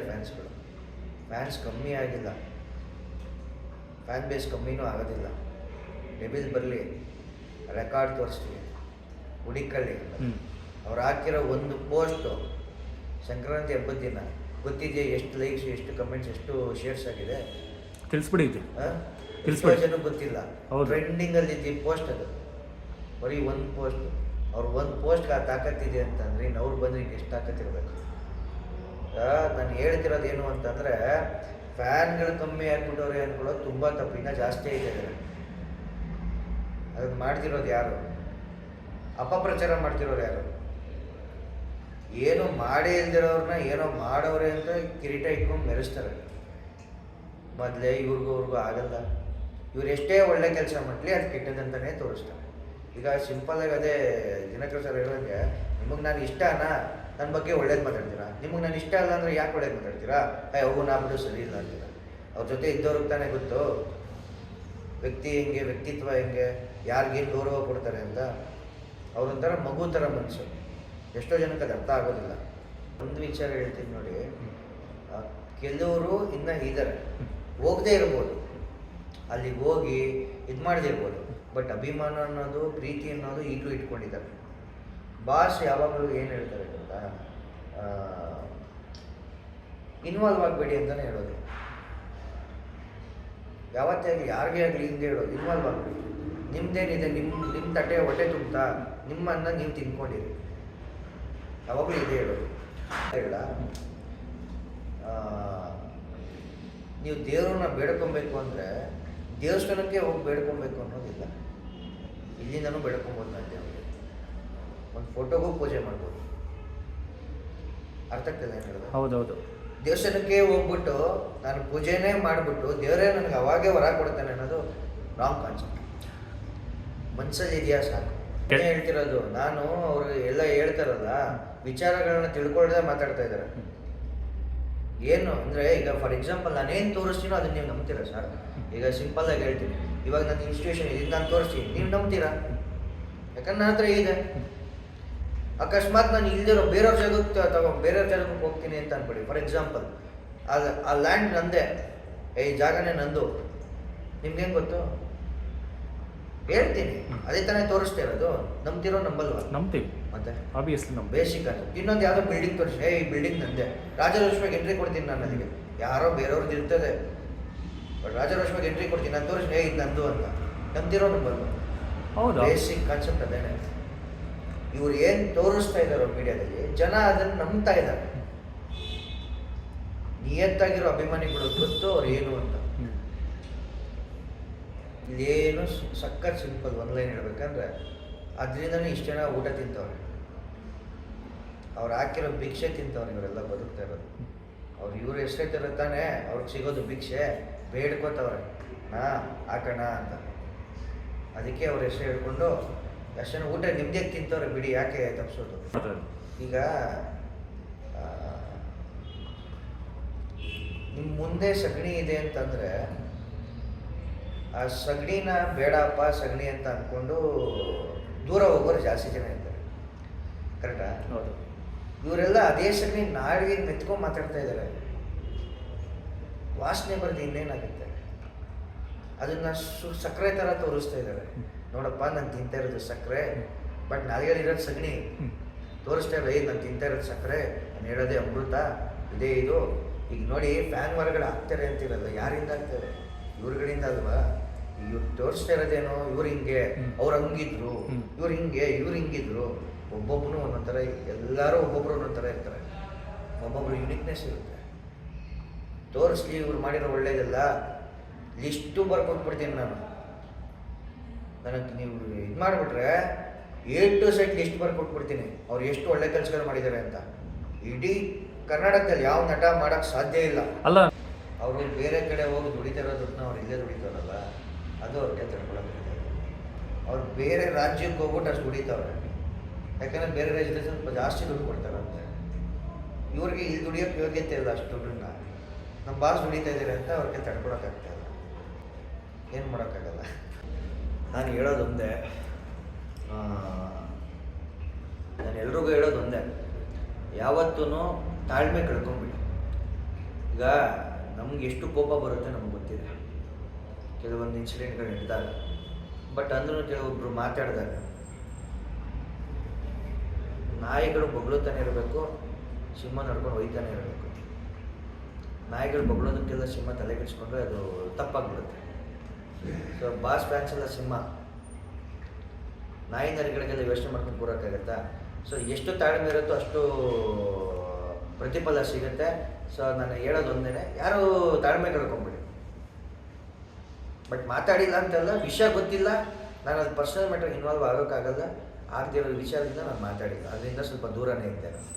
ಇದ್ದಾರೆ ಫ್ಯಾನ್ಸ್ಗಳು ಫ್ಯಾನ್ಸ್ ಕಮ್ಮಿ ಆಗಿಲ್ಲ. ಫ್ಯಾನ್ ಬೇಸ್ ಕಮ್ಮಿನೂ ಆಗೋದಿಲ್ಲ. ಡೆಬಿಲ್ ಬರಲಿ ರೆಕಾರ್ಡ್ ತೋರಿಸ್ತೀವಿ. ಹುಡಿಕಳ್ಳಿ. ಹ್ಞೂ ಅವ್ರು ಹಾಕಿರೋ ಒಂದು ಪೋಸ್ಟು ಸಂಕ್ರಾಂತಿ ಹಬ್ಬದ ದಿನ ಗೊತ್ತಿದೆಯಾ ಎಷ್ಟು ಲೈಕ್ಸ್ ಎಷ್ಟು ಕಮೆಂಟ್ಸ್ ಎಷ್ಟು ಶೇರ್ಸ್ ಆಗಿದೆ? ತಿಳಿಸ್ಬಿಡಿ. ಎಷ್ಟೋ ಗೊತ್ತಿಲ್ಲ. ಟ್ರೆಂಡಿಂಗಲ್ಲಿ ಟ್ರೆಂಡಿಂಗ್ ಅಲ್ಲಿ ಇದ್ದ ಪೋಸ್ಟ್ ಅದು? ಬರೀ ಒಂದು ಪೋಸ್ಟ್ ಅವ್ರು ಒಂದು ಪೋಸ್ಟ್ಗೆ ಆ ತಾಕತ್ತಿದೆ ಅಂತಂದ್ರೆ ಇನ್ನು ಅವ್ರು ಬಂದ್ರೆ ಈಗ ಎಷ್ಟು ತಾಕತ್ತಿರ್ಬೇಕು ನಾನು ಹೇಳ್ತಿರೋದು ಏನು ಅಂತಂದರೆ, ಫ್ಯಾನ್ಗಳು ಕಮ್ಮಿ ಆಗ್ಬಿಟ್ಟವ್ರೆ ಅಂದ್ಕೊಳ್ಳೋದು ತುಂಬ ತಪ್ಪು. ಇನ್ನೂ ಜಾಸ್ತಿ ಇದೆ ಅದನ್ನು ಮಾಡ್ತಿರೋದು ಯಾರು? ಅಪಪ್ರಚಾರ ಮಾಡ್ತಿರೋರು ಯಾರು? ಏನು ಮಾಡೇ ಇಲ್ದಿರೋರನ್ನ ಏನೋ ಮಾಡೋರೆ ಅಂತ ಕಿರೀಟ ಇಟ್ಕೊಂಡು ಮೆರೆಸ್ತಾರೆ. ಮೊದಲೇ ಇವ್ರಿಗೂ ಅವ್ರಿಗೂ ಆಗಲ್ಲ. ಇವ್ರು ಎಷ್ಟೇ ಒಳ್ಳೆ ಕೆಲಸ ಮಾಡಲಿ ಅದು ಕೆಟ್ಟದಂತಲೇ ತೋರಿಸ್ತಾರೆ. ಈಗ ಸಿಂಪಲಾಗಿ ಅದೇ ದಿನಕರ್ ಸರ್ ಹೇಳೋಂಗೆ ನಿಮಗೆ ನಾನು ಇಷ್ಟನಾ? ನನ್ನ ಬಗ್ಗೆ ಒಳ್ಳೇದು ಮಾತಾಡ್ತೀರಾ? ನಿಮಗೆ ನಾನು ಇಷ್ಟ ಇಲ್ಲ ಅಂದರೆ ಯಾಕೆ ಒಳ್ಳೇದು ಮಾತಾಡ್ತೀರಾ? ಅಯ್ಯ ಅವು ನಾ ಬಿಡು, ಸರಿ ಇಲ್ಲ ಅಂತೀರ? ಅವ್ರ ಜೊತೆ ಇದ್ದವ್ರಿಗೆ ತಾನೇ ಗೊತ್ತು. ವ್ಯಕ್ತಿ ಹೆಂಗೆ, ವ್ಯಕ್ತಿತ್ವ ಹೆಂಗೆ, ಯಾರಿಗೇನು ಗೌರವ ಕೊಡ್ತಾರೆ ಅಂತ. ಅವ್ರೊಂಥರ ಮಗು ಥರ ಮನಸ್ಸು ಎಷ್ಟೋ ಜನಕ್ಕೆ ಅದು ಅರ್ಥ ಆಗೋದಿಲ್ಲ. ಒಂದು ವಿಚಾರ ಹೇಳ್ತೀನಿ ನೋಡಿ. ಕೆಲವರು ಇನ್ನು ಇದ್ದಾರೆ ಹೋಗದೇ ಇರ್ಬೋದು. ಅಲ್ಲಿಗೆ ಹೋಗಿ ಇದು ಮಾಡದೇ ಇರ್ಬೋದು. ಬಟ್ ಅಭಿಮಾನ ಅನ್ನೋದು, ಪ್ರೀತಿ ಅನ್ನೋದು ಈಗಲೂ ಇಟ್ಕೊಂಡಿದ್ದಾರೆ. ಬಾಸ್ ಯಾವಾಗಲೂ ಏನು ಹೇಳ್ತಾರೆ? ಇನ್ವಾಲ್ವ್ ಆಗಬೇಡಿ ಅಂತಲೇ ಹೇಳೋದು. ಯಾವತ್ತೇ ಆಗಲಿ, ಯಾರಿಗೇ ಆಗಲಿ ಹಿಂದೆ ಹೇಳೋದು ಇನ್ವಾಲ್ವ್ ಆಗಬೇಡಿ. ನಿಮ್ಮದೇನಿದೆ ನಿಮ್ಮ ನಿಮ್ಮ ತಟ್ಟೆ ಹೊಟ್ಟೆ ತುಂಬ್ತಾ, ನಿಮ್ಮನ್ನ ನೀವು ತಿನ್ಕೊಂಡಿರಿ. ಯಾವಾಗಲೂ ಇದೆ ಹೇಳೋದು. ಹೇಳ ನೀವು ದೇವ್ರನ್ನ ಬೇಡ್ಕೊಬೇಕು ಅಂದರೆ ದೇವಸ್ಥಾನಕ್ಕೆ ಹೋಗಿ ಬೇಡ್ಕೊಬೇಕು ಅನ್ನೋದಿಲ್ಲ. ಇಲ್ಲಿಂದನೂ ಬೇಡ್ಕೊಬೋದು ನಾನು ದೇವ್ರಿಗೆ. ಒಂದು ಫೋಟೋಗೂ ಪೂಜೆ ಮಾಡ್ಬೋದು. ಅರ್ಥ ಆಗ್ತದೆ ಹೌದು ಹೌದೌದು. ದೇವಸ್ಥಾನಕ್ಕೆ ಹೋಗ್ಬಿಟ್ಟು ನಾನು ಪೂಜೆನೇ ಮಾಡಿಬಿಟ್ಟು ದೇವರೇ ನನಗೆ ಅವಾಗೇ ವರ ಕೊಡ್ತಾನೆ ಅನ್ನೋದು ರಾಂಗ್ ಕಾನ್ಸೆಪ್ಟ್ ಮನ್ಸಲ್ಲಿ ಇದೆಯಾ ಸಾಕು. ಏನೇ ಹೇಳ್ತಿರೋದು ನಾನು ಅವರು ಎಲ್ಲ ಹೇಳ್ತಾರಲ್ಲ ವಿಚಾರಗಳನ್ನ ತಿಳ್ಕೊಳ್ಳದೆ ಮಾತಾಡ್ತಾ ಇದ್ದಾರೆ ಏನು ಅಂದರೆ ಈಗ ಫಾರ್ ಎಕ್ಸಾಂಪಲ್ ನಾನೇನು ತೋರಿಸ್ತೀನೋ ಅದನ್ನ ನೀವು ನಂಬ್ತೀರಾ ಸರ್ ಈಗ ಸಿಂಪಲ್ ಆಗಿ ಹೇಳ್ತೀನಿ. ಇವಾಗ ನನ್ನ ಇನ್ಸ್ಟಿಟ್ಯೂಷನ್ ಇದೆ ನಾನು ತೋರಿಸ್ತೀನಿ. ನೀವು ನಂಬ್ತೀರಾ? ಯಾಕಂದ್ರೆ ನನ್ನ ಹತ್ರ ಇದೆ. ಅಕಸ್ಮಾತ್ ನಾನು ಇಲ್ದಿರೋ ಬೇರೆಯವ್ರ ಜಾಗಕ್ಕೆ ತಗೊಂಡು ಬೇರೆಯವ್ರ ಜಾಗಕ್ಕೆ ಹೋಗ್ತೀನಿ ಅಂತ ಅನ್ಕೊಳ್ಳಿ ಫಾರ್ ಎಕ್ಸಾಂಪಲ್ ಅದು ಆ ಲ್ಯಾಂಡ್ ನಂದೇ ಈ ಜಾಗನೇ ನಂದು. ನಿಮ್ಗೇನು ಗೊತ್ತು? ಹೇಳ್ತೀನಿ. ಅದೇ ತಾನೇ ತೋರಿಸ್ತಾ ಇರೋದು. ನಂಬ್ತಿರೋ ನಂಬಲ್ವಾ? ನಂಬ್ತೀವಿ. ಮತ್ತೆ? ಆಬ್ವಿಯಸ್ಲಿ ನಮ್ಮ ಬೇಸಿಕ್ ಅದು. ಇನ್ನೊಂದು ಯಾವುದೋ ಬಿಲ್ಡಿಂಗ್ ತೋರಿಸಿ. ಏ ಈ ಬಿಲ್ಡಿಂಗ್ ನಂದೆ. ರಾಜಲಕ್ಷ್ಮಿಗೆ ಎಂಟ್ರಿ ಕೊಡ್ತೀನಿ ನಾನು ಅಲ್ಲಿಗೆ. ಯಾರೋ ಬೇರೆಯವ್ರದ್ದು ಇರ್ತದೆ. ಬಟ್ ರಾಜಲಕ್ಷ್ಮಿಗೆ ಎಂಟ್ರಿ ಕೊಡ್ತೀನಿ. ನಾನು ತೋರಿಸಿ. ಏ ಇದು ನಂದು ಅಂತ. ನಂಬ್ತಿರೋ ನಂಬಲ್ವಾ? ಹೌದು. ಬೇಸಿಕ್ ಕಾನ್ಸೆಪ್ಟ್ ಅದೇನೆ. ಇವ್ರು ಏನು ತೋರಿಸ್ತಾ ಇದ್ದಾರೋ ಮೀಡಿಯಾದಲ್ಲಿ, ಜನ ಅದನ್ನು ನಂಬ್ತಾ ಇದ್ದಾರೆ. ನಿಯತ್ತಾಗಿರೋ ಅಭಿಮಾನಿಗಳು ಗೊತ್ತು ಅವ್ರು ಏನು ಅಂತ. ಇದೇನು ಸಕ್ಕತ್ ಸಿಂಪಲ್ ಒಂದು ಲೈನ್ ಹೇಳ್ಬೇಕಂದ್ರೆ, ಅದರಿಂದನೇ ಇಷ್ಟು ಜನ ಊಟ ತಿಂತವ್ರೆ. ಅವ್ರು ಹಾಕಿರೋ ಭಿಕ್ಷೆ ತಿಂತವ್ರು ಇವರೆಲ್ಲ ಬದುಕ್ತಾ ಇರೋದು. ಅವ್ರು ಇವರು ಎಷ್ಟೈತಾರೋ ತಾನೇ ಅವ್ರಿಗೆ ಸಿಗೋದು ಭಿಕ್ಷೆ, ಬೇಡ್ಕೋತವ್ರೆ. ಹಾಂ ಹಾಕೋಣ ಅಂತ. ಅದಕ್ಕೆ ಅವ್ರು ಹೆಸರು ಹೇಳ್ಕೊಂಡು ಜನ ಊಟ ನಿಮ್ದೇ ತಿಂತವ್ರೆ ಬಿಡಿ ಯಾಕೆ ತಪ್ಪಿಸೋದು ಈಗ ನಿಮ್ಮ ಮುಂದೆ ಸಗಣಿ ಇದೆ ಅಂತಂದರೆ ಆ ಸಗಣಿನ ಬೇಡಪ್ಪ ಸಗಣಿ ಅಂತ ಅಂದ್ಕೊಂಡು ದೂರ ಹೋಗೋರು ಜಾಸ್ತಿ ಜನ ಇದ್ದಾರೆ ಕರೆಕ್ಟಾ ಇವರೆಲ್ಲ ಅದೇ ಸಗಣಿ ನಾಡಿಗೆ ಮೆತ್ಕೊಂಡು ಮಾತಾಡ್ತಾ ಇದ್ದಾರೆ. ವಾಸನೆ ಬರೆದು ಇನ್ನೇನಾಗುತ್ತೆ? ಅದನ್ನ ಸು ಸಕ್ಕರೆ ಥರ ತೋರಿಸ್ತಾ ಇದ್ದಾರೆ. ನೋಡಪ್ಪ ನಾನು ತಿಂತಾ ಇರೋದು ಸಕ್ಕರೆ ಬಟ್ ನಾಲ್ಗೆಲಿರೋದು ಸಗಣಿ. ತೋರಿಸ್ತಾ ಇಲ್ಲ ಏ ನಾನು ತಿಂತಾ ಇರೋದು ಸಕ್ಕರೆ ನಾನು ಹೇಳೋದೇ ಅಮೃತ ಇದೇ ಇದು. ಈಗ ನೋಡಿ ಫ್ಯಾನ್ ಹೊರಗಡೆ ಹಾಕ್ತಾರೆ ಅಂತಿರಲ್ಲ ಯಾರಿಂದ ಆಗ್ತಾರೆ ಇವ್ರಗಳಿಂದ ಅಲ್ವಾ? ಇವ್ರು ತೋರಿಸ್ತಾ ಇರೋದೇನೋ ಇವ್ರು ಹಿಂಗೆ. ಅವ್ರು ಹಂಗಿದ್ರು. ಇವ್ರು ಹಿಂಗೆ ಇವ್ರು ಹಿಂಗಿದ್ರು. ಒಬ್ಬೊಬ್ಬನು ಒಂದೊಂದು ಥರ ಎಲ್ಲರೂ ಒಬ್ಬೊಬ್ರು ಒಂದೊಂದು ಥರ ಇರ್ತಾರೆ. ಒಬ್ಬೊಬ್ರು ಯುನಿಕ್ನೆಸ್ ಇರುತ್ತೆ. ತೋರಿಸ್ಲಿ ಇವ್ರು ಮಾಡಿರೋ ಒಳ್ಳೇದಲ್ಲ ಲಿಸ್ಟು ಬರ್ಕೊಟ್ಬಿಡ್ತೀನಿ ನಾನು. ನನಗೆ ನೀವು ಇದು ಮಾಡಿಬಿಟ್ರೆ ಎ ಟು ಸೆಟ್ ಲಿಸ್ಟ್ ಬರ್ಕೊಟ್ಬಿಡ್ತೀನಿ ಅವ್ರು ಎಷ್ಟು ಒಳ್ಳೆ ಕೆಲಸಗಳು ಮಾಡಿದ್ದಾರೆ ಅಂತ. ಇಡೀ ಕರ್ನಾಟಕದಲ್ಲಿ ಯಾವ ನಟ ಮಾಡೋಕ್ಕೆ ಸಾಧ್ಯ ಇಲ್ಲ. ಅಲ್ಲ. ಅವರು ಬೇರೆ ಕಡೆ ಹೋಗಿ ದುಡಿತಾರೋ ದುಡ್ಡನ್ನ ಅವ್ರು ಇಲ್ಲೇ ದುಡಿತಾರಲ್ಲ ಅದು ಅವ್ರಿಗೆ ತಡ್ಕೊಳಕ್ಕೆ ಅವ್ರು ಬೇರೆ ರಾಜ್ಯಕ್ಕೆ ಹೋಗ್ಬಿಟ್ಟು ಅಷ್ಟು ದುಡಿತಾವ್ರೆ. ಯಾಕಂದ್ರೆ ಬೇರೆ ರಾಜ್ಯದಲ್ಲಿ ಸ್ವಲ್ಪ ಜಾಸ್ತಿ ದುಡ್ಡು ಕೊಡ್ತಾರಂತೆ. ಇವ್ರಿಗೆ ಇಲ್ಲಿ ದುಡಿಯೋಕ್ಕೆ ಯೋಗ್ಯತೆ ಇಲ್ಲ ಅಷ್ಟು ದುಡ್ಡನ್ನ. ನಮ್ಮ ಬಾಸ್ ದುಡಿತಾ ಇದ್ದಾರೆ ಅಂತ ಅವ್ರಿಗೆ ತಡ್ಕೊಳಕ್ಕಾಗ್ತಾ ಇಲ್ಲ. ಏನು ಮಾಡೋಕ್ಕಾಗಲ್ಲ. ನಾನು ಹೇಳೋದೊಂದೇ ನಾನು ಎಲ್ರಿಗೂ ಹೇಳೋದೊಂದೇ ಯಾವತ್ತೂ ತಾಳ್ಮೆ ಕಳ್ಕೊಂಬಿಡಿ. ಈಗ ನಮ್ಗೆ ಎಷ್ಟು ಕೋಪ ಬರುತ್ತೆ ನಮ್ಗೆ ಗೊತ್ತಿದೆ ಕೆಲವೊಂದು ಇನ್ಸಿಡೆಂಟ್ಗಳು ನಡೆದಾಗ. ಬಟ್ ಅಂದ್ರೂ ಕೆಲವೊಬ್ರು ಮಾತಾಡಿದಾಗ. ನಾಯಿಗಳು ಬೊಗಳುತ್ತಾನೆ ಇರಬೇಕು, ಸಿಂಹ ನಡ್ಕೊಂಡು ಒಯ್ತಾನೆ ಇರಬೇಕು. ನಾಯಿಗಳು ಬೊಗಳೋದಕ್ಕೆಲ್ಲ ಸಿಂಹ ತಲೆಗೆಡಿಸ್ಕೊಂಡ್ರೆ ಅದು ತಪ್ಪಾಗ್ಬಿಡುತ್ತೆ. ಸೊ ಬಾಸ್ ಎಲ್ಲ ಸಿಂಹ. ನಾಯಿ ನರಿಗಳಿಗೆಲ್ಲ ಯೋಚನೆ ಮಾಡ್ಕೊಂಡು ಕೂರೋಕ್ಕಾಗತ್ತಾ? ಸೊ ಎಷ್ಟು ತಾಳ್ಮೆ ಇರುತ್ತೋ ಅಷ್ಟು ಪ್ರತಿಫಲ ಸಿಗುತ್ತೆ. ಸೊ ನಾನು ಹೇಳೋದು ಒಂದೇ ಯಾರು ತಾಳ್ಮೆ ಕಳ್ಕೊಂಬಿಡಿ. ಬಟ್ ಮಾತಾಡಿಲ್ಲ ಅಂತಲ್ಲ, ವಿಷಯ ಗೊತ್ತಿಲ್ಲ. ನಾನು ಅದು ಪರ್ಸನಲ್ ಮ್ಯಾಟರ್ ಇನ್ವಾಲ್ವ್ ಆಗೋಕ್ಕಾಗಲ್ಲ. ಆಗದಿರೋ ವಿಷಯದಿಂದ ನಾನು ಮಾತಾಡಿಲ್ಲ. ಅದರಿಂದ ಸ್ವಲ್ಪ ದೂರನೇ ಇದ್ದೆ ನಾನು.